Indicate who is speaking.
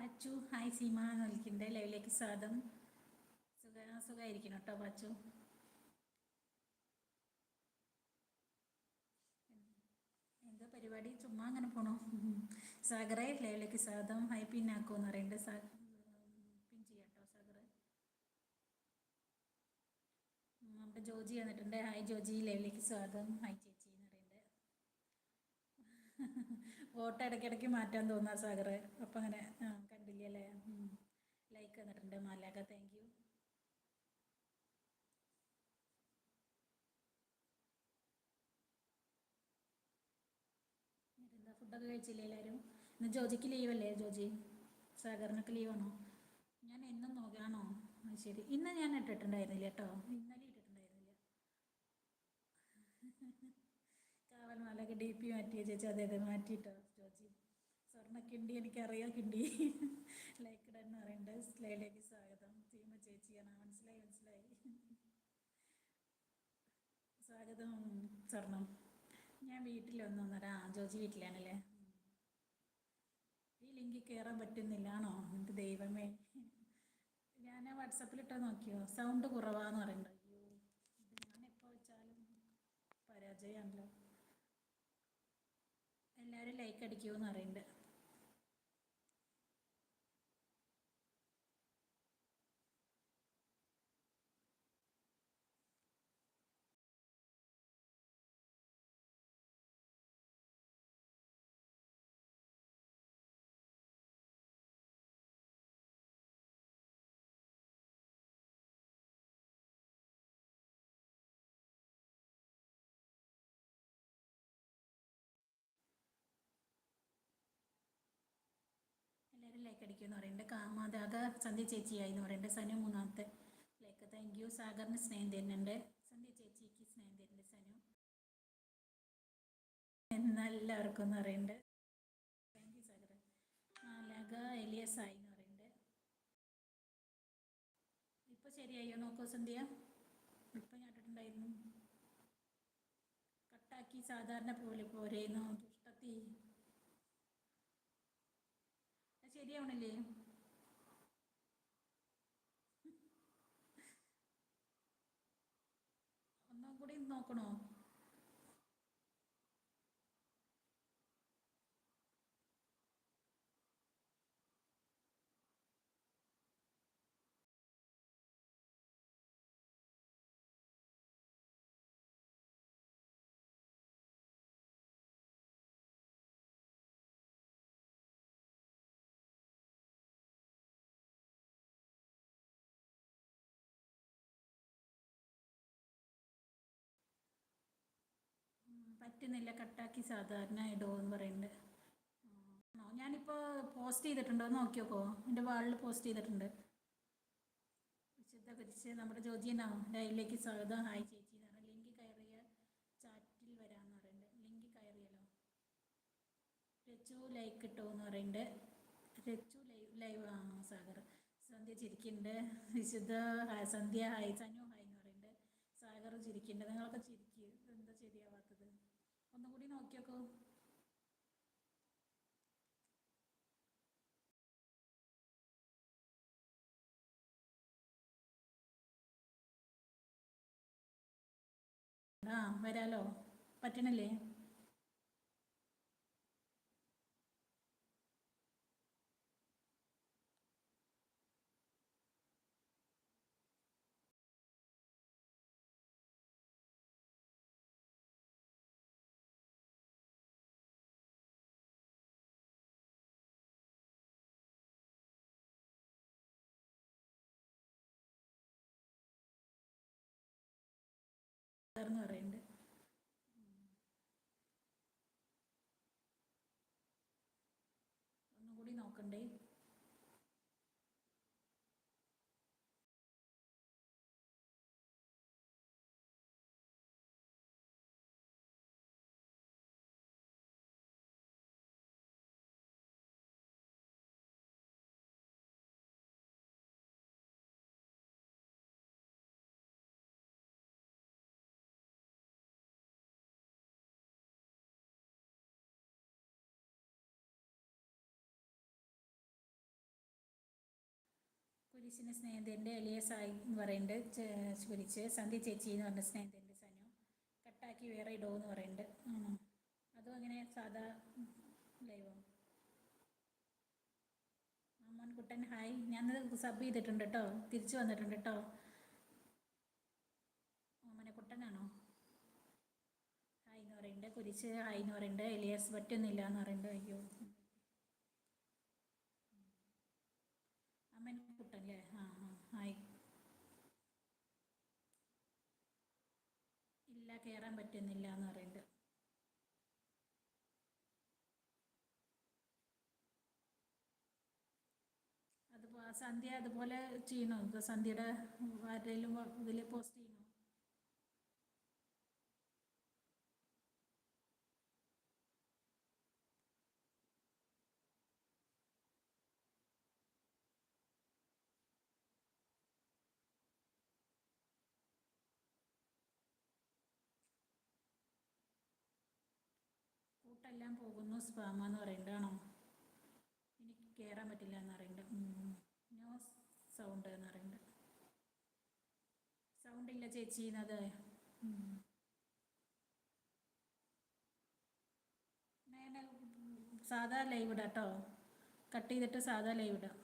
Speaker 1: Pachu hi Seema. നൽകിന്റെ ലൈവിലേക്ക് സ്വാഗതം. സുഖ സുഖമായിരിക്കണം കേട്ടോ പാച്ചു എന്താ പരിപാടി? ചുമ്മാ അങ്ങനെ പോണോ. സാഗറെ ലൈവിലേക്ക് സ്വാഗതം. ഹായ് പിന്നാക്കോ എന്ന് പറയുന്നുണ്ട്. പിൻ ചെയ്യാട്ടോ സാഗറ്. നമ്മുടെ ജോജി വന്നിട്ടുണ്ട്. ഹായ് ജോജി. ലൈവിലേക്ക് സ്വാഗതം. ഹായ് ഫോട്ടോ ഇടയ്ക്കിടയ്ക്ക് മാറ്റാൻ തോന്നാ സാഗറെ. അപ്പം അങ്ങനെ കണ്ടില്ല ലൈക്ക് തന്നിട്ടുണ്ട് മാലാക താങ്ക് യു എന്താ ഫുഡൊക്കെ കഴിച്ചില്ലേ എല്ലാവരും ഇന്ന് ജോജിക്ക് അല്ലേ ജോജി? സാഗറിനൊക്കെ ലീവാണോ ഞാൻ എന്നും നോക്കാണോ? ശരി. ഇന്ന് ഞാൻ ഇട്ടിട്ടുണ്ടായിരുന്നില്ല കേട്ടോ. ഇന്നലെ ഇട്ടിട്ടുണ്ടായിരുന്നില്ല മാലൊക്കെ ഡി പി മാറ്റിയ ചേച്ചി. അതെ അതെ മാറ്റിയിട്ടോ ചേച്ചി സ്വർണ കിണ്ടി എനിക്കറിയാം കിണ്ടി. ലൈക്ക് എന്ന് പറയുന്നുണ്ട്. സ്ലൈഡിലേക്ക് സ്വാഗതം. സീമ ചേച്ചിയാണ് മനസ്സിലായി മനസ്സിലായി. സ്വാഗതം സ്വർണം. ഞാൻ വീട്ടിൽ വന്നു ആ ജോജി വീട്ടിലാണല്ലേ? ഈ ലിങ്കിൽ കയറാൻ പറ്റുന്നില്ലാണോ എന്റെ ദൈവമേ. ഞാൻ വാട്സപ്പിലിട്ടോ നോക്കിയോ? സൗണ്ട് കുറവാന്ന് പറയുന്നുണ്ട്. അയ്യോ ഇത് ഞാൻ എപ്പോൾ വെച്ചാലും പരാജയമാണല്ലോ. എല്ലാവരും ലൈക്ക് അടിക്കുമെന്ന് പറയുന്നുണ്ട് ലൈക്ക് അടിക്കുമെന്ന് പറയുന്നുണ്ട് കാമാതാക സന്ധ്യ ചേച്ചിയായി എന്ന് പറയുന്നുണ്ട് സനു മൂന്നാമത്തെ ലൈക്ക്. താങ്ക് യു സാഗറിന് സ്നേഹം തരുന്നുണ്ട് സന്ധ്യ ചേച്ചിക്ക് സ്നേഹം തരുന്നുണ്ട് സനു. എല്ലാവർക്കും എന്ന് പറയുന്നുണ്ട് താങ്ക് യു സാഗർ മാലാക എലിയസ് ആയി എന്ന് പറയുന്നുണ്ട് ഇപ്പൊ ശരിയായോ? നോക്കോ സന്ധ്യ. ഇപ്പൊ ഞാൻ ഇട്ടിട്ടുണ്ടായിരുന്നു. കട്ടാക്കി സാധാരണ പോലെ പോരേന്നോ. ദുഷ്ടത്തി. ശരിയാവണില്ലേ? ഒന്നും കൂടി നോക്കണോ? പറ്റുന്നില്ല. കട്ടാക്കി സാധാരണ ഇടോ എന്ന് പറയുന്നുണ്ട് ആണോ ഞാനിപ്പോൾ പോസ്റ്റ് ചെയ്തിട്ടുണ്ടോ. എന്ന് നോക്കി നോക്കോ എന്റെ വാളിൽ പോസ്റ്റ് ചെയ്തിട്ടുണ്ട്. വിശുദ്ധ കുരിശ് നമ്മുടെ ജോജിനാ ലൈവിലേക്ക് സ്വാഗതം. ഹായ് ചേച്ചി എന്ന് പറഞ്ഞാൽ ലിങ്ക് കയറിയ ചാറ്റിൽ വരാമെന്ന് പറയുന്നുണ്ട്. ലിങ്ക് കയറിയല്ലോ. രച്ചു ലൈക്ക് കിട്ടുമോ എന്ന് പറയുന്നുണ്ട്. രച്ചു ലൈവ് ലൈവ് ആ സാഗർ. സന്ധ്യ ചിരിക്കുന്നുണ്ട്. വിശുദ്ധ സന്ധ്യ ഹായ് സനു ഹായ് എന്ന് പറയുന്നുണ്ട്. സാഗർ ചിരിക്കുന്നുണ്ട്. നിങ്ങളൊക്കെ ചിരിക്കുക എന്താ ശരിയാവാത്തത് ഒന്നും കൂടി നോക്കിയോക്കോ. ആ വരാലോ? പറ്റണില്ലേ? എന്ന് പറയുന്നുണ്ട് കുരിശിന് സ്നേഹത്തിന്റെ എളിയ സായി എന്ന് പറയുന്നുണ്ട്. വിളിച്ച് സന്ധി ചേച്ചി എന്ന് പറഞ്ഞ സ്നേഹത്തിന്റെ സനു. കട്ടാക്കി വേറെ ഇടോ എന്ന് പറയുന്നുണ്ട്. അതും അങ്ങനെ സാധാ ലൈവോ കുട്ടൻ ഹായ്. ഞാനത് സബ് ചെയ്തിട്ടുണ്ട് കേട്ടോ. തിരിച്ചു വന്നിട്ടുണ്ട് കേട്ടോ. കുട്ടനാണോ ഹായ് എന്ന് പറയുന്നുണ്ട്. കുരിശ് ഹായ് എന്ന് പറയുന്നുണ്ട്. എലിയസ് പറ്റുന്നില്ല എന്ന് പറയുന്നുണ്ട്. അയ്യോ. അല്ലേ ആ ആ ആയി. ഇല്ല കയറാൻ പറ്റുന്നില്ല എന്ന് പറയുന്നുണ്ട്. അതുപോലെ സന്ധ്യ അതുപോലെ ചെയ്യണോ? സന്ധ്യയുടെ ആരുടെയും ഇതിൽ പോസ്റ്റ് ചെയ്യണോ? കൂട്ടെല്ലാം പോകുന്നു സ്പാമ എന്ന് പറയുന്നുണ്ടാണോ എനിക്ക് കയറാൻ പറ്റില്ല എന്ന് പറയുന്നത് നോ സൗണ്ട് എന്ന് പറയുന്നത് സൗണ്ട് ഇല്ല ചേച്ചി എന്നത് സാധാ ലൈവ് ഇടാം കേട്ടോ കട്ട് ചെയ്തിട്ട് സാധാ ലൈവ് ഇടാം.